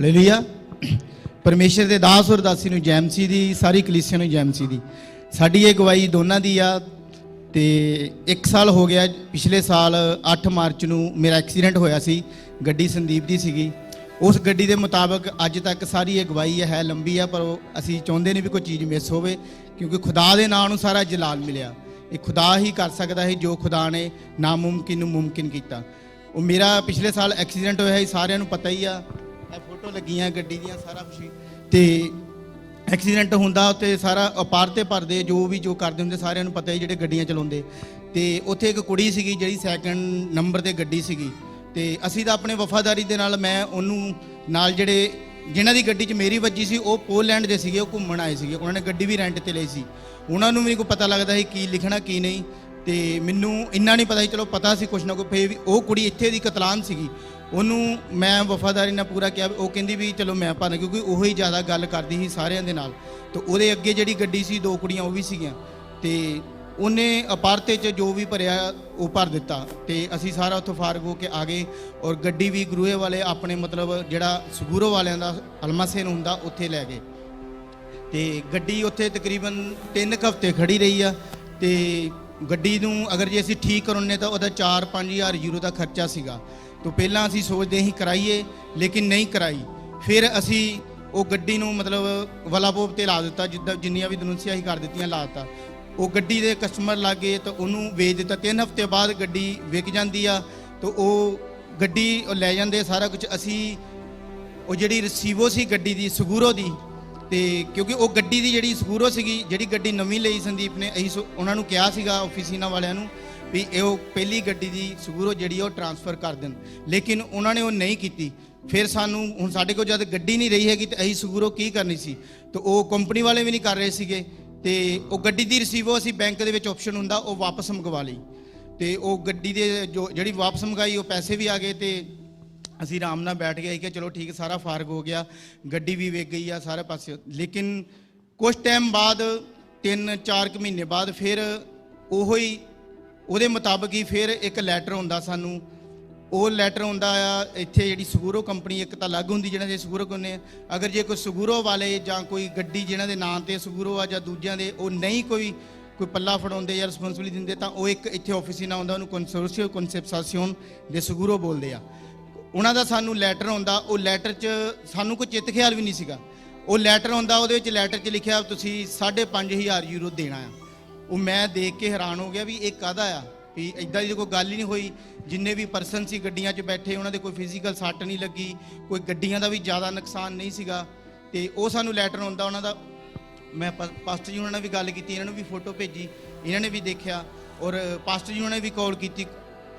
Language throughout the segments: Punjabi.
ਹਾਲੇਲੂਇਆ ਪਰਮੇਸ਼ਰ ਦੇ ਦਾਸ ਔਰ ਦਾਸੀ ਨੂੰ ਜੈਮਸੀ ਦੀ, ਸਾਰੀ ਕਲੀਸਿਆ ਨੂੰ ਜੈਮਸੀ ਦੀ। ਸਾਡੀ ਇਹ ਗਵਾਹੀ ਦੋਨਾਂ ਦੀ ਆ ਤੇ 1 ਸਾਲ ਹੋ ਗਿਆ, ਪਿਛਲੇ ਸਾਲ 8 ਮਾਰਚ ਨੂੰ ਮੇਰਾ ਐਕਸੀਡੈਂਟ ਹੋਇਆ ਸੀ, ਗੱਡੀ ਸੰਦੀਪ ਦੀ ਸੀਗੀ। ਉਸ ਗੱਡੀ ਦੇ ਮੁਤਾਬਕ ਅੱਜ ਤੱਕ ਸਾਰੀ ਇਹ ਗਵਾਹੀ ਹੈ ਲੰਬੀ ਆ, ਪਰ ਉਹ ਅਸੀਂ ਚਾਹੁੰਦੇ ਨਹੀਂ ਵੀ ਕੋਈ ਚੀਜ਼ ਮਿਸ ਹੋਵੇ, ਕਿਉਂਕਿ ਖੁਦਾ ਦੇ ਨਾਂ ਨੂੰ ਸਾਰਾ ਜਲਾਲ ਮਿਲਿਆ। ਇਹ ਖੁਦਾ ਹੀ ਕਰ ਸਕਦਾ ਹੈ ਜੋ ਖੁਦਾ ਨੇ ਨਾਮੁਮਕਿਨ ਨੂੰ ਮੁਮਕਿਨ ਕੀਤਾ। ਉਹ ਮੇਰਾ ਪਿਛਲੇ ਸਾਲ ਐਕਸੀਡੈਂਟ ਹੋਇਆ ਸੀ, ਸਾਰਿਆਂ ਨੂੰ ਪਤਾ ਹੀ ਆ ਇਹ ਫੋਟੋ ਲੱਗੀਆਂ ਗੱਡੀ ਦੀਆਂ ਸਾਰਾ ਕੁਝ ਹੀ। ਤੇ ਐਕਸੀਡੈਂਟ ਹੁੰਦਾ ਉੱਤੇ ਸਾਰਾ ਅਪਾਰ ਤੇ ਭਰਦੇ, ਜੋ ਵੀ ਜੋ ਕਰਦੇ ਹੁੰਦੇ ਸਾਰਿਆਂ ਨੂੰ ਪਤਾ ਹੀ ਜਿਹੜੇ ਗੱਡੀਆਂ ਚਲਾਉਂਦੇ। ਤੇ ਉੱਥੇ ਇੱਕ ਕੁੜੀ ਸੀਗੀ ਜਿਹੜੀ ਸੈਕੰਡ ਨੰਬਰ ਤੇ ਗੱਡੀ ਸੀਗੀ। ਤੇ ਅਸੀਂ ਤਾਂ ਆਪਣੇ ਵਫਾਦਾਰੀ ਦੇ ਨਾਲ ਮੈਂ ਉਹਨੂੰ ਨਾਲ ਜਿਹੜੇ ਜਿਨ੍ਹਾਂ ਦੀ ਗੱਡੀ 'ਚ ਮੇਰੀ ਵੱਜੀ ਸੀ, ਉਹ ਪੋਲੈਂਡ ਦੇ ਸੀਗੇ, ਉਹ ਘੁੰਮਣ ਆਏ ਸੀਗੇ। ਉਹਨਾਂ ਨੇ ਗੱਡੀ ਵੀ ਰੈਂਟ ਤੇ ਲਈ ਸੀ। ਉਹਨਾਂ ਨੂੰ ਵੀ ਕੋਈ ਪਤਾ ਲੱਗਦਾ ਸੀ ਕੀ ਲਿਖਣਾ, ਕੀ ਨਹੀਂ। ਤੇ ਮੈਨੂੰ ਇੰਨਾ ਨਹੀਂ ਪਤਾ ਸੀ, ਚਲੋ ਪਤਾ ਸੀ ਕੁਛ ਨਾ ਕੋਈ ਫੇਰ ਵੀ ਉਹ ਕੁੜੀ ਇੱਥੇ ਦੀ ਕਤਲਾਨ ਸੀਗੀ। ਉਹਨੂੰ ਮੈਂ ਵਫਾਦਾਰੀ ਨਾਲ ਪੂਰਾ ਕਿਹਾ ਵੀ ਉਹ ਕਹਿੰਦੀ ਵੀ ਚਲੋ ਮੈਂ ਭਰਨਾ ਕਿਉਂਕਿ ਉਹ ਹੀ ਜ਼ਿਆਦਾ ਗੱਲ ਕਰਦੀ ਸੀ ਸਾਰਿਆਂ ਦੇ ਨਾਲ। ਤੇ ਉਹਦੇ ਅੱਗੇ ਜਿਹੜੀ ਗੱਡੀ ਸੀ, ਦੋ ਕੁੜੀਆਂ ਉਹ ਵੀ ਸੀਗੀਆਂ। ਤੇ ਉਹਨੇ ਅਪਾਰਤੇ 'ਚ ਜੋ ਵੀ ਭਰਿਆ, ਉਹ ਭਰ ਦਿੱਤਾ। ਤੇ ਅਸੀਂ ਸਾਰਾ ਉੱਥੋਂ ਫਾਰਗ ਹੋ ਕੇ ਆ ਗਏ ਔਰ ਗੱਡੀ ਵੀ ਗਰੂਏ ਵਾਲੇ ਆਪਣੇ ਮਤਲਬ ਜਿਹੜਾ ਸਗੂਰੋ ਵਾਲਿਆਂ ਦਾ ਅਲਮਾਸੇ ਨੂੰ ਹੁੰਦਾ, ਉੱਥੇ ਲੈ ਗਏ। ਤੇ ਗੱਡੀ ਉੱਥੇ ਤਕਰੀਬਨ 3 ਹਫ਼ਤੇ ਖੜੀ ਰਹੀ ਆ। ਤੇ ਗੱਡੀ ਨੂੰ ਅਗਰ ਜੇ ਅਸੀਂ ਠੀਕ ਕਰਾਉਣੇ ਤਾਂ ਉਹਦਾ 4-5000 ਯੂਰੋ ਦਾ ਖਰਚਾ ਸੀਗਾ। ਤੋਂ ਪਹਿਲਾਂ ਅਸੀਂ ਸੋਚਦੇ ਸੀ ਕਰਾਈਏ, ਲੇਕਿਨ ਨਹੀਂ ਕਰਾਈ। ਫਿਰ ਅਸੀਂ ਉਹ ਗੱਡੀ ਨੂੰ ਮਤਲਬ ਵਲਾਪੋਪ ਤੇ ਲਾ ਦਿੱਤਾ, ਜਿੱਦਾਂ ਜਿੰਨੀਆਂ ਵੀ ਦਨੂਸੀਆਂ ਹੀ ਕਰ ਦਿੱਤੀਆਂ ਲਾ ਦਿੱਤਾ। ਉਹ ਗੱਡੀ ਦੇ ਕਸਟਮਰ ਲੱਗੇ ਤਾਂ ਉਹਨੂੰ ਵੇਚ ਦਿੱਤਾ। ਤਿੰਨ ਹਫ਼ਤੇ ਬਾਅਦ ਗੱਡੀ ਵਿਕ ਜਾਂਦੀ ਆ, ਤਾਂ ਉਹ ਗੱਡੀ ਉਹ ਲੈ ਜਾਂਦੇ ਸਾਰਾ ਕੁਝ ਅਸੀਂ ਉਹ ਜਿਹੜੀ ਰਿਸੀਵੋ ਸੀ ਗੱਡੀ ਦੀ, ਸਗੂਰੋ ਦੀ, ਤੇ ਕਿਉਂਕਿ ਉਹ ਗੱਡੀ ਦੀ ਜਿਹੜੀ ਸਗੂਰੋ ਸੀਗੀ, ਜਿਹੜੀ ਗੱਡੀ ਨਵੀਂ ਲਈ ਸੰਦੀਪ ਨੇ, ਅਸੀਂ ਸੋ- ਉਹਨਾਂ ਨੂੰ ਕਿਹਾ ਸੀਗਾ ਆਫਿਸੀਨਾ ਵਾਲਿਆਂ ਨੂੰ ਵੀ ਇਹ ਉਹ ਪਹਿਲੀ ਗੱਡੀ ਦੀ ਸਗੂਰੋ ਜਿਹੜੀ ਉਹ ਟਰਾਂਸਫਰ ਕਰ ਦੇਣ। ਲੇਕਿਨ ਉਹਨਾਂ ਨੇ ਉਹ ਨਹੀਂ ਕੀਤੀ। ਫਿਰ ਸਾਨੂੰ ਹੁਣ ਸਾਡੇ ਕੋਲ ਜਦ ਗੱਡੀ ਨਹੀਂ ਰਹੀ ਹੈਗੀ ਤੇ ਅਸੀਂ ਸਗੂਰੋ ਕੀ ਕਰਨੀ ਸੀ? ਤੇ ਉਹ ਕੰਪਨੀ ਵਾਲੇ ਵੀ ਨਹੀਂ ਕਰ ਰਹੇ ਸੀਗੇ। ਤੇ ਉਹ ਗੱਡੀ ਦੀ ਰਿਸੀਵੋ ਅਸੀਂ ਬੈਂਕ ਦੇ ਵਿੱਚ ਆਪਸ਼ਨ ਹੁੰਦਾ, ਉਹ ਵਾਪਸ ਮੰਗਵਾ ਲਈ। ਤੇ ਉਹ ਗੱਡੀ ਦੇ ਜੋ ਜਿਹੜੀ ਵਾਪਸ ਮੰਗਾਈ, ਉਹ ਪੈਸੇ ਵੀ ਆ ਗਏ ਤੇ ਅਸੀਂ ਆਰਾਮ ਨਾਲ ਬੈਠ ਗਏ। ਕਿ ਚਲੋ ਠੀਕ, ਸਾਰਾ ਫਾਰਗ ਹੋ ਗਿਆ। ਗੱਡੀ ਵੀ ਵੇਚ ਗਈ ਆ ਸਾਰੇ ਪਾਸੇ। ਲੇਕਿਨ ਕੁਝ ਟਾਈਮ ਬਾਅਦ 3-4 ਕੁ ਮਹੀਨੇ ਬਾਅਦ ਫਿਰ ਉਹੋ ਹੀ ਉਹਦੇ ਮੁਤਾਬਕ ਹੀ ਫਿਰ ਇੱਕ ਲੈਟਰ ਹੁੰਦਾ ਸਾਨੂੰ। ਉਹ ਲੈਟਰ ਹੁੰਦਾ ਆ, ਇੱਥੇ ਜਿਹੜੀ ਸਗੂਰੋ ਕੰਪਨੀ ਇੱਕ ਤਾਂ ਅਲੱਗ ਹੁੰਦੀ ਜਿਹਨਾਂ ਦੇ ਸਗੂਰੋ ਕੋਨੇ ਅਗਰ ਜੇ ਕੋਈ ਸਗੂਰੋ ਵਾਲੇ ਜਾਂ ਕੋਈ ਗੱਡੀ ਜਿਹਨਾਂ ਦੇ ਨਾਂ ਤੇ ਸਗੂਰੋ ਆ ਜਾਂ ਦੂਜਿਆਂ ਦੇ, ਉਹ ਨਹੀਂ ਕੋਈ ਕੋਈ ਪੱਲਾ ਫੜਾਉਂਦੇ ਜਾਂ ਰਿਸਪੌਂਸਿਬਿਲਿਟੀ ਦਿੰਦੇ ਤਾਂ ਉਹ ਇੱਕ ਇੱਥੇ ਆਫਿਸ ਹੀ ਨਾ ਹੁੰਦਾ ਉਹਨੂੰ ਕੰਸੋਰਸ਼ੀਓ ਕਨਸੈਪਸਾਸੀਓਨ ਦੇ ਸਗੂਰੋ ਬੋਲਦੇ ਆ। ਉਹਨਾਂ ਦਾ ਸਾਨੂੰ ਲੈਟਰ ਆਉਂਦਾ, ਉਹ ਲੈਟਰ 'ਚ ਸਾਨੂੰ ਕੋਈ ਚਿੱਤ ਖਿਆਲ ਵੀ ਨਹੀਂ ਸੀਗਾ। ਉਹ ਲੈਟਰ ਆਉਂਦਾ, ਉਹਦੇ ਵਿੱਚ ਲੈਟਰ 'ਚ ਲਿਖਿਆ, ਤੁਸੀਂ 5500 ਯੂਰੋ ਦੇਣਾ ਆ। ਉਹ ਮੈਂ ਦੇਖ ਕੇ ਹੈਰਾਨ ਹੋ ਗਿਆ ਵੀ ਇਹ ਕਾਹਦਾ ਆ? ਵੀ ਇਦਾਂ ਦੀ ਕੋਈ ਗੱਲ ਹੀ ਨਹੀਂ ਹੋਈ। ਜਿੰਨੇ ਵੀ ਪਰਸਨ ਸੀ ਗੱਡੀਆਂ 'ਚ ਬੈਠੇ, ਉਹਨਾਂ ਦੇ ਕੋਈ ਫਿਜ਼ੀਕਲ ਸੱਟ ਨਹੀਂ ਲੱਗੀ, ਕੋਈ ਗੱਡੀਆਂ ਦਾ ਵੀ ਜ਼ਿਆਦਾ ਨੁਕਸਾਨ ਨਹੀਂ ਸੀਗਾ। ਤੇ ਉਹ ਸਾਨੂੰ ਲੈਟਰ ਆਉਂਦਾ, ਉਹਨਾਂ ਦਾ ਮੈਂ ਪਾ- ਪਾਸਟਰ ਜੀ ਉਹਨਾਂ ਨਾਲ ਵੀ ਗੱਲ ਕੀਤੀ, ਇਹਨਾਂ ਨੂੰ ਵੀ ਫੋਟੋ ਭੇਜੀ, ਇਹਨਾਂ ਨੇ ਵੀ ਦੇਖਿਆ ਔਰ ਪਾਸਟਰ ਜੀ ਉਹਨਾਂ ਨੇ ਵੀ ਕਾਲ ਕੀਤੀ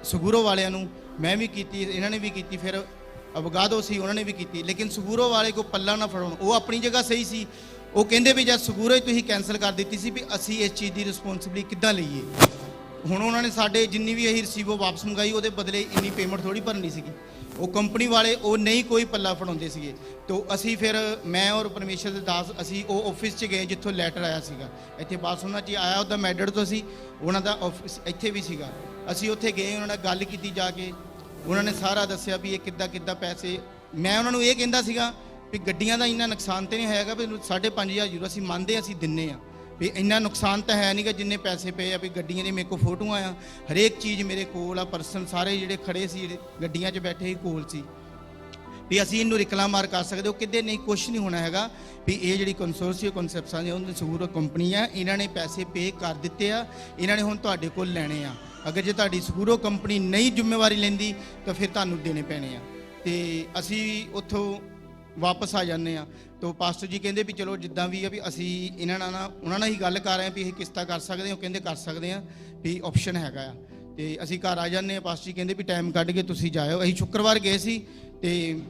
ਸਗੂਰੋ ਵਾਲਿਆਂ ਨੂੰ, ਮੈਂ ਵੀ ਕੀਤੀ, ਇਹਨਾਂ ਨੇ ਵੀ ਕੀਤੀ, ਫਿਰ ਅਬਗਾਦੋ ਸੀ, ਉਹਨਾਂ ਨੇ ਵੀ ਕੀਤੀ। ਲੇਕਿਨ ਸਗੂਰੋ ਵਾਲੇ ਕੋ ਪੱਲਾ ਨਾ ਫੜਾਉਣ, ਉਹ ਆਪਣੀ ਜਗ੍ਹਾ ਸਹੀ ਸੀ। ਉਹ ਕਹਿੰਦੇ ਵੀ ਜਦ ਸਗੂਰੋ ਤੁਸੀਂ ਕੈਨਸਲ ਕਰ ਦਿੱਤੀ ਸੀ ਵੀ ਅਸੀਂ ਇਸ ਚੀਜ਼ ਦੀ ਰਿਸਪੌਂਸਿਬਿਲਿਟੀ ਕਿੱਦਾਂ ਲਈਏ? ਹੁਣ ਉਹਨਾਂ ਨੇ ਸਾਡੇ ਜਿੰਨੀ ਵੀ ਅਸੀਂ ਰਸੀਵੋ ਵਾਪਸ ਮੰਗਾਈ, ਉਹਦੇ ਬਦਲੇ ਇੰਨੀ ਪੇਮੈਂਟ ਥੋੜੀ ਭਰਨੀ ਸੀਗੀ। ਉਹ ਕੰਪਨੀ ਵਾਲੇ ਉਹ ਨਹੀਂ ਕੋਈ ਪੱਲਾ ਫੜਾਉਂਦੇ ਸੀਗੇ। ਤੋਂ ਅਸੀਂ ਫਿਰ ਮੈਂ ਔਰ ਪਰਮੇਸ਼ਰ ਦੇ ਦਾਸ ਅਸੀਂ ਉਹ ਆਫਿਸ 'ਚ ਗਏ ਜਿੱਥੋਂ ਲੈਟਰ ਆਇਆ ਸੀਗਾ। ਇੱਥੇ ਬਾਸੁਨਾ 'ਚ ਆਇਆ ਉਹਦਾ ਮੈਡਰ ਤੋਂ ਸੀ ਉਹਨਾਂ ਦਾ ਆਫਿਸ ਇੱਥੇ ਵੀ ਸੀਗਾ। ਅਸੀਂ ਉੱਥੇ ਗਏ, ਉਹਨਾਂ ਨਾਲ ਗੱਲ ਕੀਤੀ ਜਾ ਕੇ। ਉਹਨਾਂ ਨੇ ਸਾਰਾ ਦੱਸਿਆ ਵੀ ਇਹ ਕਿੱਦਾਂ ਕਿੱਦਾਂ ਪੈਸੇ, ਮੈਂ ਉਹਨਾਂ ਨੂੰ ਇਹ ਕਹਿੰਦਾ ਸੀਗਾ ਵੀ ਗੱਡੀਆਂ ਦਾ ਇੰਨਾ ਨੁਕਸਾਨ ਤੇ ਨਹੀਂ ਹੈਗਾ ਵੀ 5500 ਯੂਰੋ ਅਸੀਂ ਮੰਨਦੇ ਹਾਂ, ਅਸੀਂ ਦਿੰਨੇ ਆ ਵੀ ਇੰਨਾ ਨੁਕਸਾਨ ਤਾਂ ਹੈ ਨਹੀਂਗਾ ਜਿੰਨੇ ਪੈਸੇ ਪਏ ਆ ਵੀ ਗੱਡੀਆਂ ਦੇ ਮੇਰੇ ਕੋਲ ਫੋਟੋਆਂ ਆ। ਹਰੇਕ ਚੀਜ਼ ਮੇਰੇ ਕੋਲ ਆ ਪਰਸਨ ਸਾਰੇ ਜਿਹੜੇ ਖੜੇ ਸੀ ਜਿਹੜੇ ਗੱਡੀਆਂ 'ਚ ਬੈਠੇ ਸੀ ਕੋਲ ਸੀ। ਵੀ ਅਸੀਂ ਇਹਨੂੰ ਰਿਕਲਾ ਮਾਰ ਕਰ ਸਕਦੇ ਹੋ ਕਿਤੇ ਨਹੀਂ ਕੁਝ ਨਹੀਂ ਹੋਣਾ ਹੈਗਾ। ਵੀ ਇਹ ਜਿਹੜੀ ਕੰਸੋਰਸੀਓ ਕਨਸੈਪਟਸਾਂ ਦੀ ਉਹਨਾਂ ਸਗੂਰ ਕੰਪਨੀ ਆ ਇਹਨਾਂ ਨੇ ਪੈਸੇ ਪੇ ਕਰ ਦਿੱਤੇ ਆ ਇਹਨਾਂ ਨੇ ਹੁਣ ਤੁਹਾਡੇ ਕੋਲ ਲੈਣੇ ਆ। ਅਗਰ ਜੇ ਤੁਹਾਡੀ ਸਗੂਰੋ ਕੰਪਨੀ ਨਹੀਂ ਜ਼ਿੰਮੇਵਾਰੀ ਲੈਂਦੀ ਤਾਂ ਫਿਰ ਤੁਹਾਨੂੰ ਦੇਣੇ ਪੈਣੇ ਆ। ਤੇ ਅਸੀਂ ਉੱਥੋਂ ਵਾਪਸ ਆ ਜਾਂਦੇ ਆ। ਤੋਂ ਪਾਸਟਰ ਜੀ ਕਹਿੰਦੇ ਵੀ ਚਲੋ ਜਿੱਦਾਂ ਵੀ ਆ ਵੀ ਅਸੀਂ ਇਹਨਾਂ ਨਾਲ ਨਾ ਉਹਨਾਂ ਨਾਲ ਹੀ ਗੱਲ ਕਰ ਰਹੇ ਆ ਵੀ ਇਹ ਕਿਸ਼ਤਾਂ ਕਰ ਸਕਦੇ ਹਾਂ ਉਹ ਕਹਿੰਦੇ ਕਰ ਸਕਦੇ ਆ ਵੀ ਆਪਸ਼ਨ ਹੈਗਾ ਆ। ਤੇ ਅਸੀਂ ਘਰ ਆ ਜਾਂਦੇ ਆ, ਪਾਸਟਰ ਜੀ ਕਹਿੰਦੇ ਵੀ ਟਾਈਮ ਕੱਢ ਕੇ ਤੁਸੀਂ ਜਾਇਓ। ਅਸੀਂ ਸ਼ੁੱਕਰਵਾਰ ਗਏ ਸੀ ਤੇ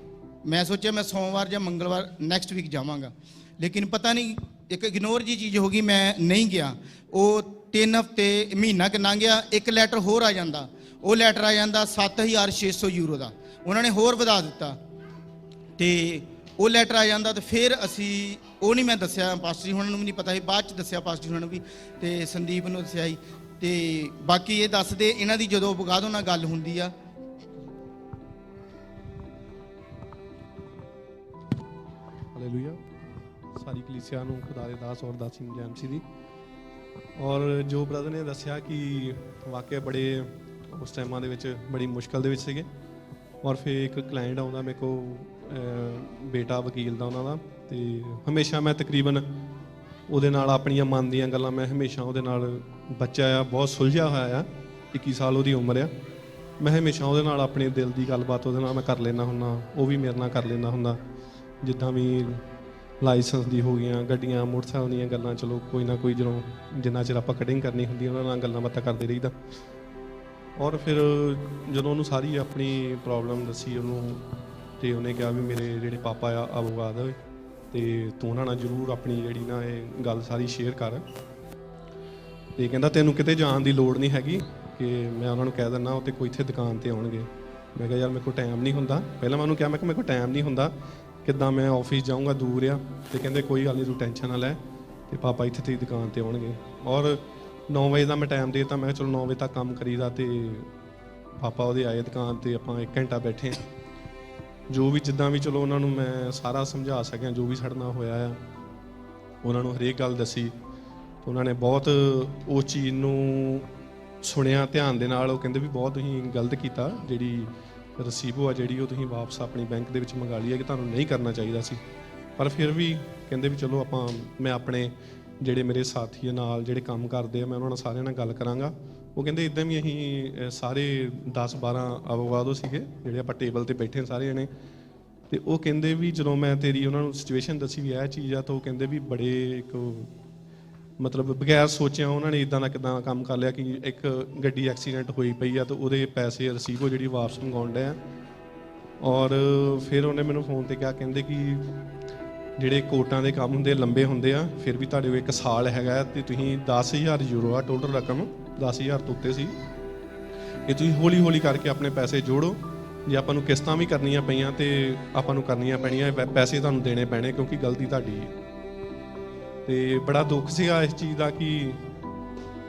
ਮੈਂ ਸੋਚਿਆ ਮੈਂ ਸੋਮਵਾਰ ਜਾਂ ਮੰਗਲਵਾਰ ਨੈਕਸਟ ਵੀਕ ਜਾਵਾਂਗਾ। ਲੇਕਿਨ ਪਤਾ ਨਹੀਂ, ਇੱਕ ਇਗਨੋਰ ਜੀ ਚੀਜ਼ ਹੋ ਗਈ, ਮੈਂ ਨਹੀਂ ਗਿਆ। ਉਹ ਤਿੰਨ ਹਫ਼ਤੇ, ਮਹੀਨਾ ਕਿ ਲੰਘ ਗਿਆ, ਇੱਕ ਲੈਟਰ ਹੋਰ ਆ ਜਾਂਦਾ। ਉਹ ਲੈਟਰ ਆ ਜਾਂਦਾ 7600 ਯੂਰੋ ਦਾ। ਉਹਨਾਂ ਨੇ ਹੋਰ ਵਧਾ ਦਿੱਤਾ। ਤੇ ਉਹ ਲੈਟਰ ਆ ਜਾਂਦਾ ਤੇ ਫਿਰ ਅਸੀਂ ਉਹ ਨਹੀਂ ਮੈਂ ਦੱਸਿਆ, ਪਾਸਟਰ ਜੀ ਹੁਣਾਂ ਨੂੰ ਵੀ ਨਹੀਂ ਪਤਾ ਸੀ, ਬਾਅਦ ਚ ਦੱਸਿਆ ਪਾਸਟਰ ਜੀ ਹੁਣਾਂ ਨੂੰ ਵੀ ਤੇ ਸੰਦੀਪ ਨੂੰ ਦੱਸਿਆ ਸੀ ਤੇ ਬਾਕੀ ਇਹ ਦੱਸਦੇ, ਇਹਨਾਂ ਦੀ ਜਦੋਂ ਬਗਾਦੋ ਨਾਲ ਗੱਲ ਹੁੰਦੀ ਆ। ਹਾਲੇਲੂਇਆ ਸਾਰੀ ਕਲੀਸਿਆ ਨੂੰ ਖੁਦਾ ਦੇ ਦਾਸ ਔਰ ਦਾਸੀ ਨੂੰ ਜੈਮਸੀ ਦੀ। ਔਰ ਜੋ ਬ੍ਰਦਰ ਨੇ ਦੱਸਿਆ ਕਿ ਵਾਕਿਆ ਬੜੇ ਉਸ ਟਾਈਮਾਂ ਦੇ ਵਿੱਚ ਬੜੀ ਮੁਸ਼ਕਲ ਦੇ ਵਿੱਚ ਸੀਗੇ। ਔਰ ਫਿਰ ਇੱਕ ਕਲਾਇੰਟ ਆਉਂਦਾ ਮੇਰੇ ਕੋ ਬੇਟਾ ਵਕੀਲ ਦਾ ਉਹਨਾਂ ਦਾ ਤੇ ਹਮੇਸ਼ਾ ਮੈਂ ਤਕਰੀਬਨ ਉਹਦੇ ਨਾਲ ਆਪਣੀਆਂ ਮਨ ਦੀਆਂ ਗੱਲਾਂ ਮੈਂ ਹਮੇਸ਼ਾ ਉਹਦੇ ਨਾਲ ਬੱਚਾ ਆ, ਬਹੁਤ ਸੁਲਝਿਆ ਹੋਇਆ ਆ 21 ਸਾਲ ਉਹਦੀ ਉਮਰ ਆ। ਮੈਂ ਹਮੇਸ਼ਾ ਉਹਦੇ ਨਾਲ ਆਪਣੇ ਦਿਲ ਦੀ ਗੱਲਬਾਤ ਉਹਦੇ ਨਾਲ ਮੈਂ ਕਰ ਲੈਣਾ ਹੁੰਦਾ, ਉਹ ਵੀ ਮੇਰੇ ਨਾਲ ਕਰ ਲੈਂਦਾ ਹੁੰਦਾ। ਜਿੱਦਾਂ ਵੀ ਲਾਇਸੈਂਸ ਦੀ ਹੋ ਗਈਆਂ, ਗੱਡੀਆਂ, ਮੋਟਰਸਾਈਕਲ ਦੀਆਂ ਗੱਲਾਂ, ਚਲੋ ਕੋਈ ਨਾ ਕੋਈ ਜਦੋਂ ਜਿੰਨਾ ਚਿਰ ਆਪਾਂ ਕਟਿੰਗ ਕਰਨੀ ਹੁੰਦੀ ਉਹਨਾਂ ਨਾਲ ਗੱਲਾਂ ਬਾਤਾਂ ਕਰਦੇ ਰਹੀਦਾ। ਔਰ ਫਿਰ ਜਦੋਂ ਉਹਨੂੰ ਸਾਰੀ ਆਪਣੀ ਪ੍ਰੋਬਲਮ ਦੱਸੀ, ਉਹਨੂੰ ਤੇ ਉਹਨੇ ਕਿਹਾ ਵੀ ਮੇਰੇ ਜਿਹੜੇ ਪਾਪਾ ਆ ਅਬੂਗਾਦ ਤੇ ਤੂੰ ਉਹਨਾਂ ਨਾਲ ਜ਼ਰੂਰ ਆਪਣੀ ਜਿਹੜੀ ਨਾ ਇਹ ਗੱਲ ਸਾਰੀ ਸ਼ੇਅਰ ਕਰ। ਤੇ ਕਹਿੰਦਾ ਤੈਨੂੰ ਕਿਤੇ ਜਾਣ ਦੀ ਲੋੜ ਨਹੀਂ ਹੈਗੀ ਕਿ ਮੈਂ ਉਹਨਾਂ ਨੂੰ ਕਹਿ ਦਿੰਦਾ, ਉਹ ਤੇ ਕੋਈ ਇੱਥੇ ਦੁਕਾਨ ਤੇ ਆਉਣਗੇ। ਮੈਂ ਕਿਹਾ ਯਾਰ ਮੇਰੇ ਕੋਲ ਟਾਈਮ ਨਹੀਂ ਹੁੰਦਾ। ਪਹਿਲਾਂ ਮੈਂ ਉਹਨੂੰ ਕਿਹਾ, ਮੈਂ ਕਿ ਮੇਰੇ ਕੋਲ ਟਾਈਮ ਨਹੀਂ ਹੁੰਦਾ। ਕਿੱਦਾਂ ਮੈਂ ਆਫਿਸ ਜਾਊਂਗਾ, ਦੂਰ ਆ। ਤੇ ਕਹਿੰਦੇ ਕੋਈ ਗੱਲ ਨਹੀਂ, ਤੂੰ ਟੈਨਸ਼ਨ ਨਾ ਲੈ। ਤੇ ਪਾਪਾ ਇੱਥੇ ਤੇਰੀ ਦੁਕਾਨ ਤੇ ਆਉਣਗੇ। ਔਰ 9 ਵਜੇ ਦਾ ਮੈਂ ਟਾਈਮ ਦੇਤਾ। ਮੈਂ ਕਿਹਾ ਚਲੋ 9 ਵਜੇ ਤੱਕ ਕੰਮ ਕਰੀਦਾ ਤੇ ਪਾਪਾ ਉਹਦੇ ਆਏ ਦੁਕਾਨ ਤੇ, ਆਪਾਂ 1 ਘੰਟਾ ਬੈਠੇ ਜੋ ਵੀ ਜਿੱਦਾਂ ਵੀ ਚਲੋ ਉਹਨਾਂ ਨੂੰ ਮੈਂ ਸਾਰਾ ਸਮਝਾ ਸਕਿਆ, ਜੋ ਵੀ ਸਾਡੇ ਨਾਲ ਹੋਇਆ ਆ, ਉਹਨਾਂ ਨੂੰ ਹਰੇਕ ਗੱਲ ਦੱਸੀ। ਉਹਨਾਂ ਨੇ ਬਹੁਤ ਉਸ ਚੀਜ਼ ਨੂੰ ਸੁਣਿਆ, ਧਿਆਨ ਦੇ ਨਾਲ, ਉਹ ਕਹਿੰਦੇ ਵੀ ਬਹੁਤ ਤੁਸੀਂ ਗਲਤ ਕੀਤਾ, ਜਿਹੜੀ ਰਸੀਬੋ ਆ ਜਿਹੜੀ ਉਹ ਤੁਸੀਂ ਵਾਪਸ ਆਪਣੀ ਬੈਂਕ ਦੇ ਵਿੱਚ ਮੰਗਾ ਲਈ ਹੈ ਕਿ ਤੁਹਾਨੂੰ ਨਹੀਂ ਕਰਨਾ ਚਾਹੀਦਾ ਸੀ। ਪਰ ਫਿਰ ਵੀ ਕਹਿੰਦੇ ਵੀ ਚਲੋ ਆਪਾਂ, ਮੈਂ ਆਪਣੇ ਜਿਹੜੇ ਮੇਰੇ ਸਾਥੀ ਨਾਲ, ਜਿਹੜੇ ਕੰਮ ਕਰਦੇ ਆ, ਮੈਂ ਉਹਨਾਂ ਨਾਲ ਸਾਰਿਆਂ ਨਾਲ ਗੱਲ ਕਰਾਂਗਾ। ਉਹ ਕਹਿੰਦੇ ਇਦਾਂ ਵੀ ਅਸੀਂ ਅਹ, ਸਾਰੇ 10 12 ਅਬਵਾਦੋ ਸੀਗੇ ਜਿਹੜੇ ਆਪਾਂ ਟੇਬਲ ਤੇ ਬੈਠੇ ਸਾਰੇ ਜਣੇ ਤੇ ਉਹ ਕਹਿੰਦੇ ਵੀ ਜਦੋਂ ਮੈਂ ਤੇਰੀ ਉਹਨਾਂ ਨੂੰ ਸਿਚੁਏਸ਼ਨ ਦੱਸੀ ਵੀ ਇਹ ਚੀਜ਼ ਆ ਤਾਂ ਉਹ ਕਹਿੰਦੇ ਵੀ ਬੜੇ ਇੱਕ ਮਤਲਬ ਬਗੈਰ ਸੋਚਿਆ ਉਹਨਾਂ ਨੇ ਇਦਾਂ ਦਾ ਕਿਦਾਂ ਕੰਮ ਕਰ ਲਿਆ ਕਿ ਇੱਕ ਗੱਡੀ ਐਕਸੀਡੈਂਟ ਹੋਈ ਪਈ ਆ ਤਾਂ ਉਹਦੇ ਪੈਸੇ ਰਸੀਵੋ ਜਿਹੜੀ ਵਾਪਸ ਮੰਗਾਉਣ ਆ। ਔਰ ਫਿਰ ਉਹਨੇ ਮੈਨੂੰ ਫੋਨ ਤੇ ਕਿਹਾ ਕਹਿੰਦੇ ਕਿ ਜਿਹੜੇ ਕੋਟਾਂ ਦੇ ਕੰਮ ਹੁੰਦੇ ਲੰਬੇ ਹੁੰਦੇ ਆ ਫਿਰ ਵੀ ਤੁਹਾਡੇ ਕੋਲ ਇੱਕ ਸਾਲ ਹੈਗਾ ਹੈ ਤੇ ਤੁਸੀਂ 10000 ਯੂਰੋ ਆ ਟੋਟਲ ਰਕਮ। 10000 ਤੋਂ ਉੱਤੇ ਸੀ। ਇਹ ਤੁਸੀਂ ਹੌਲੀ ਹੌਲੀ ਕਰਕੇ ਆਪਣੇ ਪੈਸੇ ਜੋੜੋ। ਜੇ ਆਪਾਂ ਨੂੰ ਕਿਸ਼ਤਾਂ ਵੀ ਕਰਨੀਆਂ ਪਈਆਂ ਤੇ ਆਪਾਂ ਨੂੰ ਕਰਨੀਆਂ ਪੈਣੀਆਂ ਪੈਸੇ ਤੁਹਾਨੂੰ ਦੇਣੇ ਪੈਣੇ ਕਿਉਂਕਿ ਗਲਤੀ ਤੁਹਾਡੀ ਹੈ। ਤੇ ਬੜਾ ਦੁੱਖ ਸੀਗਾ ਇਸ ਚੀਜ਼ ਦਾ ਕਿ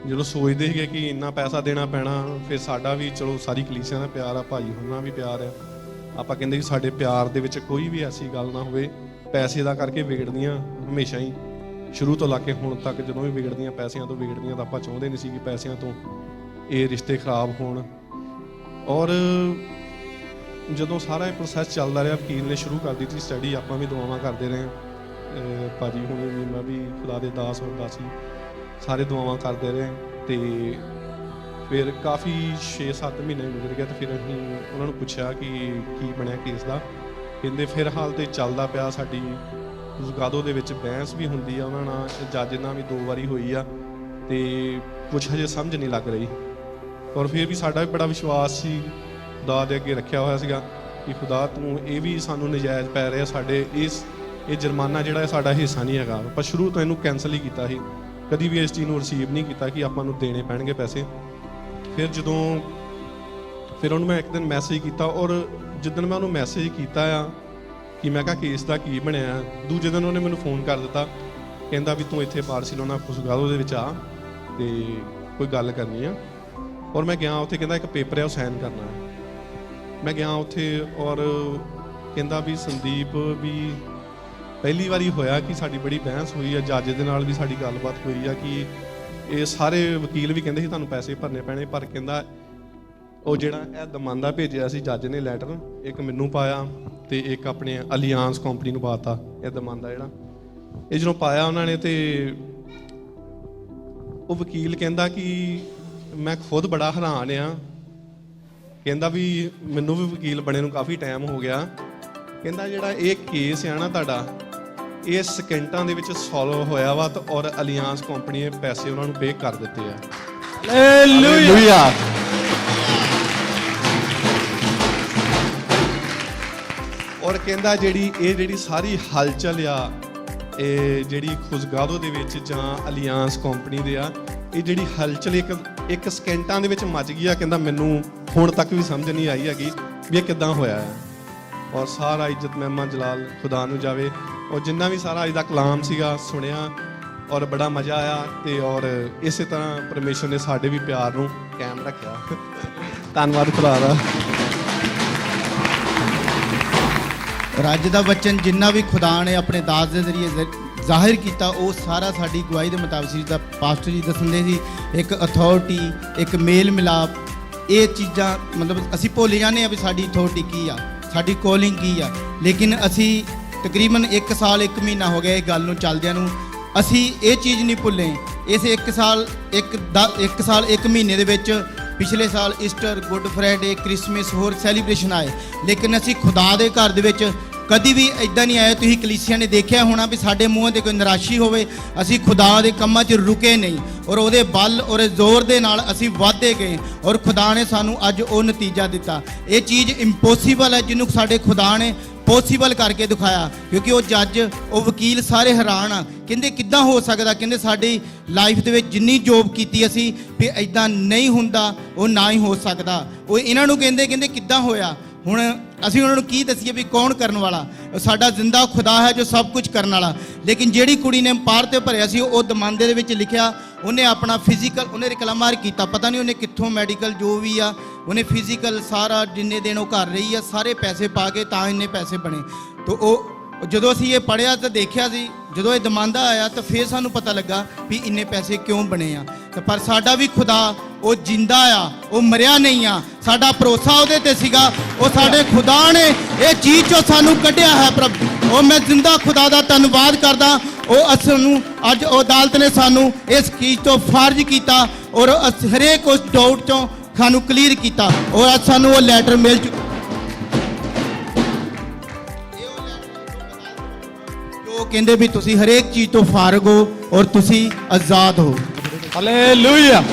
ਜਦੋਂ ਸੋਚਦੇ ਸੀਗੇ ਕਿ ਇੰਨਾ ਪੈਸਾ ਦੇਣਾ ਪੈਣਾ, ਫਿਰ ਸਾਡਾ ਵੀ ਚਲੋ ਸਾਰੀ ਕਲੀਸਿਆਂ ਦਾ ਪਿਆਰ ਆ, ਭਾਈ ਹੁਣਾਂ ਵੀ ਪਿਆਰ ਆ। ਆਪਾਂ ਕਹਿੰਦੇ ਕਿ ਸਾਡੇ ਪਿਆਰ ਦੇ ਵਿੱਚ ਕੋਈ ਵੀ ਐਸੀ ਗੱਲ ਨਾ ਹੋਵੇ, ਪੈਸੇ ਦਾ ਕਰਕੇ ਵਿਗੜਦੀਆਂ ਹਮੇਸ਼ਾ ਹੀ। ਸ਼ੁਰੂ ਤੋਂ ਲਾ ਕੇ ਹੁਣ ਤੱਕ ਜਦੋਂ ਵੀ ਵਿਗੜਦੀਆਂ ਪੈਸਿਆਂ ਤੋਂ ਵਿਗੜਦੀਆਂ ਤਾਂ ਆਪਾਂ ਚਾਹੁੰਦੇ ਨਹੀਂ ਸੀ ਕਿ ਪੈਸਿਆਂ ਤੋਂ ਇਹ ਰਿਸ਼ਤੇ ਖਰਾਬ ਹੋਣ। ਔਰ ਜਦੋਂ ਸਾਰਾ ਇਹ ਪ੍ਰੋਸੈਸ ਚੱਲਦਾ ਰਿਹਾ, ਵਕੀਲ ਨੇ ਸ਼ੁਰੂ ਕਰ ਦਿੱਤੀ ਸਟੱਡੀ ਆਪਾਂ ਵੀ ਦੁਆਵਾਂ ਕਰਦੇ ਰਹੇ। ਅਹ ਭਾਜੀ ਹੁਣੇ ਵੀ, ਮੈਂ ਵੀ ਖੁਦਾ ਦੇ ਦਾਸ ਹੋਰ ਦਾਸੀ ਸਾਰੇ ਦੁਆਵਾਂ ਕਰਦੇ ਰਹੇ ਤੇ ਫਿਰ ਕਾਫੀ 6-7 ਮਹੀਨੇ ਗੁਜ਼ਰ ਗਏ ਤੇ ਫਿਰ ਅਸੀਂ ਉਹਨਾਂ ਨੂੰ ਪੁੱਛਿਆ ਕਿ ਕੀ ਬਣਿਆ ਕੇਸ ਦਾ। ਕਹਿੰਦੇ ਫਿਰ ਹਾਲ ਤੇ ਚੱਲਦਾ ਪਿਆ ਸਾਡੀ ਜ਼ੁਗਾਦੋ ਦੇ ਵਿੱਚ ਬਹਿਸ ਵੀ ਹੁੰਦੀ ਆ, ਉਹਨਾਂ ਨਾਲ ਜੱਜ ਨਾਲ ਵੀ ਦੋ ਵਾਰੀ ਹੋਈ ਆ ਤੇ ਕੁਝ ਹਜੇ ਸਮਝ ਨਹੀਂ ਲੱਗ ਰਹੀ। ਔਰ ਫਿਰ ਵੀ ਸਾਡਾ ਵੀ ਬੜਾ ਵਿਸ਼ਵਾਸ ਸੀ, ਖੁਦਾ ਦੇ ਅੱਗੇ ਰੱਖਿਆ ਹੋਇਆ ਸੀਗਾ ਕਿ ਖੁਦਾ ਤੂੰ ਇਹ ਵੀ ਸਾਨੂੰ ਨਜਾਇਜ਼ ਪੈ ਰਿਹਾ, ਸਾਡੇ ਇਸ, ਇਹ ਜੁਰਮਾਨਾ ਜਿਹੜਾ ਸਾਡਾ ਹਿੱਸਾ ਨਹੀਂ ਹੈਗਾ। ਪਰ ਸ਼ੁਰੂ ਤੋਂ ਇਹਨੂੰ ਕੈਨਸਲ ਹੀ ਕੀਤਾ ਸੀ। ਕਦੀ ਵੀ ਇਸ ਚੀਜ਼ ਨੂੰ ਰਿਸੀਵ ਨਹੀਂ ਕੀਤਾ ਕਿ ਆਪਾਂ ਨੂੰ ਦੇਣੇ ਪੈਣਗੇ ਪੈਸੇ। ਫਿਰ ਜਦੋਂ, ਫਿਰ ਉਹਨੂੰ ਮੈਂ ਇੱਕ ਦਿਨ ਮੈਸੇਜ ਕੀਤਾ ਔਰ ਜਿੱਦਣ ਮੈਂ ਉਹਨੂੰ ਮੈਸੇਜ ਕੀਤਾ ਆ ਕਿ ਮੈਂ ਕਿਹਾ ਕੇਸ ਦਾ ਕੀ ਬਣਿਆ ਦੂਜੇ ਦਿਨ ਉਹਨੇ ਮੈਨੂੰ ਫੋਨ ਕਰ ਦਿੱਤਾ। ਕਹਿੰਦਾ ਵੀ ਤੂੰ ਇੱਥੇ ਬਾਰਸੀਲੋਨਾ ਪੁਰਤਗਾਲੋ ਦੇ ਵਿੱਚ ਆ ਤੇ ਕੋਈ ਗੱਲ ਕਰਨੀ ਆ। ਔਰ ਮੈਂ ਗਿਆ ਉੱਥੇ ਕਹਿੰਦਾ ਇੱਕ ਪੇਪਰ ਹੈ ਉਹ ਸਾਈਨ ਕਰਨਾ ਹੈ। ਮੈਂ ਗਿਆ ਉੱਥੇ ਔਰ ਕਹਿੰਦਾ ਵੀ ਸੰਦੀਪ ਵੀ ਪਹਿਲੀ ਵਾਰੀ ਹੋਇਆ ਕਿ ਸਾਡੀ ਬੜੀ ਬਹਿਸ ਹੋਈ ਆ, ਜੱਜ ਦੇ ਨਾਲ ਵੀ ਸਾਡੀ ਗੱਲਬਾਤ ਹੋਈ ਆ ਕਿ ਇਹ ਸਾਰੇ ਵਕੀਲ ਵੀ ਕਹਿੰਦੇ ਸੀ ਤੁਹਾਨੂੰ ਪੈਸੇ ਭਰਨੇ ਪੈਣੇ, ਪਰ ਕਹਿੰਦਾ ਉਹ ਜਿਹੜਾ ਇਹ ਦਮਾਂਦਾ ਭੇਜਿਆ ਸੀ ਜੱਜ ਨੇ ਲੈਟਰ, ਇੱਕ ਮੈਨੂੰ ਪਾਇਆ। ਤੇ ਇੱਕ ਆਪਣੇ ਅਲੀਆਂਸ ਕੰਪਨੀ ਨੂੰ ਪਾਤਾ ਇਹ ਦਮਾਂਦਾ ਜਿਹੜਾ। ਇਹ ਜਦੋਂ ਪਾਇਆ ਉਹਨਾਂ ਨੇ ਤੇ ਉਹ ਵਕੀਲ ਕਹਿੰਦਾ ਕਿ ਮੈਂ ਖੁਦ ਬੜਾ ਹੈਰਾਨ ਆ। ਕਹਿੰਦਾ ਵੀ ਮੈਨੂੰ ਵੀ ਵਕੀਲ ਬਣੇ ਨੂੰ ਕਾਫੀ ਟਾਈਮ ਹੋ ਗਿਆ। ਕਹਿੰਦਾ ਜਿਹੜਾ ਇਹ ਕੇਸ ਆ ਨਾ ਤੁਹਾਡਾ ਇਹ ਸਕਿੰਟਾਂ ਦੇ ਵਿੱਚ ਸੋਲਵ ਹੋਇਆ ਵਾ ਤੇ ਔਰ ਅਲੀਆਂਸ ਕੰਪਨੀ ਨੇ ਪੈਸੇ ਉਹਨਾਂ ਨੂੰ ਪੇ ਕਰ ਦਿੱਤੇ ਆ। ਹਾਲੇਲੂਇਆ ਕਹਿੰਦਾ ਜਿਹੜੀ, ਇਹ ਜਿਹੜੀ ਸਾਰੀ ਹਲਚਲ ਆ, ਇਹ ਜਿਹੜੀ ਖੁਸ਼ਗਾਦੋ ਦੇ ਵਿੱਚ ਜਾਂ ਅਲੀਆਂਸ ਕੰਪਨੀ ਦੇ ਆ, ਇਹ ਜਿਹੜੀ ਹਲਚਲ ਇੱਕ ਇੱਕ ਸਕਿੰਟਾਂ ਦੇ ਵਿੱਚ ਮਚ ਗਈ ਆ, ਕਹਿੰਦਾ ਮੈਨੂੰ ਹੁਣ ਤੱਕ ਵੀ ਸਮਝ ਨਹੀਂ ਆਈ ਹੈਗੀ ਵੀ ਇਹ ਕਿੱਦਾਂ ਹੋਇਆ ਹੈ। ਔਰ ਸਾਰਾ ਇੱਜ਼ਤ ਮਹਿਮਾ ਜਲਾਲ ਖੁਦਾ ਨੂੰ ਜਾਵੇ। ਔਰ ਜਿੰਨਾ ਵੀ ਸਾਰਾ ਅੱਜ ਦਾ ਕਲਾਮ ਸੀਗਾ, ਸੁਣਿਆ, ਔਰ ਬੜਾ ਮਜ਼ਾ ਆਇਆ ਤੇ ਔਰ ਇਸੇ ਤਰ੍ਹਾਂ ਪਰਮੇਸ਼ਰ ਨੇ ਸਾਡੇ ਵੀ ਪਿਆਰ ਨੂੰ ਕਾਇਮ ਰੱਖਿਆ। ਧੰਨਵਾਦ ਖੁਦਾ ਦਾ। ਪਰ ਦਾ ਵਚਨ ਜਿੰਨਾ ਵੀ ਖੁਦਾ ਨੇ ਆਪਣੇ ਦਾਸ ਦੇ ਜ਼ਰੀਏ ਜ਼- ਜ਼ਾਹਿਰ ਕੀਤਾ, ਉਹ ਸਾਰਾ ਸਾਡੀ ਗਵਾਹੀ ਦੇ ਮੁਤਾਬਕ ਸੀ, ਜਿੱਦਾਂ ਪਾਸਟਰ ਜੀ ਦੱਸਦੇ ਸੀ, ਇੱਕ ਅਥਾਰਟੀ ਇੱਕ ਮੇਲ ਮਿਲਾਪ, ਇਹ ਚੀਜ਼ਾਂ ਮਤਲਬ ਅਸੀਂ ਭੁੱਲ ਜਾਂਦੇ ਆ ਵੀ ਸਾਡੀ ਅਥਾਰਟੀ ਕੀ ਆ, ਸਾਡੀ ਕਾਲਿੰਗ ਕੀ ਆ, ਲੇਕਿਨ ਅਸੀਂ ਤਕਰੀਬਨ 1 ਸਾਲ 1 ਮਹੀਨਾ ਹੋ ਗਿਆ ਇਹ ਗੱਲ ਨੂੰ ਚੱਲਦਿਆਂ ਨੂੰ, ਅਸੀਂ ਇਹ ਚੀਜ਼ ਨਹੀਂ ਭੁੱਲੇ। ਇਸ 1 ਸਾਲ 1 1 ਸਾਲ 1 ਮਹੀਨੇ ਦੇ ਵਿੱਚ ਪਿਛਲੇ ਸਾਲ ਈਸਟਰ ਗੁੱਡ ਫਰਾਈਡੇ ਕ੍ਰਿਸਮਸ ਹੋਰ ਸੈਲੀਬ੍ਰੇਸ਼ਨ ਆਏ। ਲੇਕਿਨ ਅਸੀਂ ਖੁਦਾ ਦੇ ਘਰ ਦੇ ਵਿੱਚ ਕਦੀ ਵੀ ਇਦਾਂ ਨਹੀਂ ਆਇਆ, ਤੁਸੀਂ ਕਲੀਸਿਆ ਨੇ ਦੇਖਿਆ ਹੋਣਾ ਵੀ ਸਾਡੇ ਮੂੰਹਾਂ ਤੇ ਕੋਈ ਨਿਰਾਸ਼ੀ ਹੋਵੇ, ਅਸੀਂ ਖੁਦਾ ਦੇ ਕੰਮਾਂ 'ਚ ਰੁਕੇ ਨਹੀਂ ਔਰ ਉਹਦੇ ਬਲ ਔਰ ਜ਼ੋਰ ਦੇ ਨਾਲ ਅਸੀਂ ਵਾਧੇ ਗਏ ਔਰ ਖੁਦਾ ਨੇ ਸਾਨੂੰ ਅੱਜ ਉਹ ਨਤੀਜਾ ਦਿੱਤਾ। ਇਹ ਚੀਜ਼ ਇੰਪੋਸੀਬਲ ਹੈ, ਜਿਹਨੂੰ ਸਾਡੇ ਖੁਦਾ ਨੇ ਪੋਸੀਬਲ ਕਰਕੇ ਦਿਖਾਇਆ, ਕਿਉਂਕਿ ਉਹ ਜੱਜ, ਉਹ ਵਕੀਲ ਸਾਰੇ ਹੈਰਾਨ ਆ। ਕਹਿੰਦੇ ਕਿੱਦਾਂ ਹੋ ਸਕਦਾ? ਕਹਿੰਦੇ ਸਾਡੀ ਲਾਈਫ ਦੇ ਵਿੱਚ ਜਿੰਨੀ ਜੋਬ ਕੀਤੀ ਅਸੀਂ ਵੀ ਐਦਾਂ ਨਹੀਂ ਹੁੰਦਾ, ਉਹ ਨਾ ਹੀ ਹੋ ਸਕਦਾ। ਉਹ ਇਹਨਾਂ ਨੂੰ ਕਹਿੰਦੇ ਕਹਿੰਦੇ ਕਿੱਦਾਂ ਹੋਇਆ? ਹੁਣ ਅਸੀਂ ਉਹਨਾਂ ਨੂੰ ਕੀ ਦੱਸੀਏ ਵੀ ਕੌਣ ਕਰਨ ਵਾਲਾ? ਸਾਡਾ ਜ਼ਿੰਦਾ ਖੁਦਾ ਹੈ ਜੋ ਸਭ ਕੁਝ ਕਰਨ ਵਾਲਾ। ਲੇਕਿਨ ਜਿਹੜੀ ਕੁੜੀ ਨੇ ਪਾਰ ਤੇ ਭਰਿਆ ਸੀ, ਉਹ ਦਮਾਂਦੇ ਦੇ ਵਿੱਚ ਲਿਖਿਆ, ਉਹਨੇ ਆਪਣਾ ਫਿਜ਼ੀਕਲ ਉਹਨੇ ਰਿਕਲਾਮਾਰ ਕੀਤਾ। ਪਤਾ ਨਹੀਂ ਉਹਨੇ ਕਿੱਥੋਂ ਮੈਡੀਕਲ ਜੋ ਵੀ ਆ, ਉਹਨੇ ਫਿਜ਼ੀਕਲ ਸਾਰਾ ਜਿੰਨੇ ਦਿਨ ਉਹ ਕਰ ਰਹੀ ਆ, ਸਾਰੇ ਪੈਸੇ ਪਾ ਕੇ ਤਾਂ ਇੰਨੇ ਪੈਸੇ ਬਣੇ। ਤੋ ਉਹ, ਜਦੋਂ ਅਸੀਂ ਇਹ ਪੜਿਆ ਤਾਂ ਦੇਖਿਆ ਸੀ, ਜਦੋਂ ਇਹ ਦਮਾਂਦਾ ਆਇਆ ਤਾਂ ਫੇਰ ਸਾਨੂੰ ਪਤਾ ਲੱਗਾ ਵੀ ਇੰਨੇ ਪੈਸੇ ਕਿਉਂ ਬਣੇ ਆ। ਤੇ ਪਰ ਸਾਡਾ ਵੀ ਖੁਦਾ, ਉਹ ਜਿੰਦਾ ਆ, ਉਹ ਮਰਿਆ ਨਹੀਂ ਆ। ਸਾਡਾ ਭਰੋਸਾ ਉਹਦੇ ਤੇ ਸੀਗਾ, ਉਹ ਸਾਡੇ ਖੁਦਾ ਨੇ ਇਹ ਚੀਜ਼ ਚੋਂ ਸਾਨੂੰ ਕੱਢਿਆ ਹੈ ਪ੍ਰਭ। ਉਹ ਮੈਂ ਜਿੰਦਾ ਖੁਦਾ ਦਾ ਧੰਨਵਾਦ ਕਰਦਾ। ਉਹ ਅਸ ਨੂੰ, ਅੱਜ ਉਹ ਅਦਾਲਤ ਨੇ ਸਾਨੂੰ ਇਸ ਚੀਜ਼ ਤੋਂ ਫਾਰਜ ਕੀਤਾ ਔਰ ਹਰੇਕ ਉਸ ਡਾਊਟ ਚੋਂ ਸਾਨੂੰ ਕਲੀਅਰ ਕੀਤਾ। ਔਰ ਅੱਜ ਸਾਨੂੰ ਉਹ ਲੈਟਰ ਮਿਲ ਚੁੱਕਾ ਜੋ ਕਹਿੰਦੇ ਵੀ ਤੁਸੀਂ ਹਰੇਕ ਚੀਜ਼ ਤੋਂ ਫਾਰਗ ਹੋ ਔਰ ਤੁਸੀਂ ਆਜ਼ਾਦ ਹੋ। ਹਾਲੇਲੂਇਆ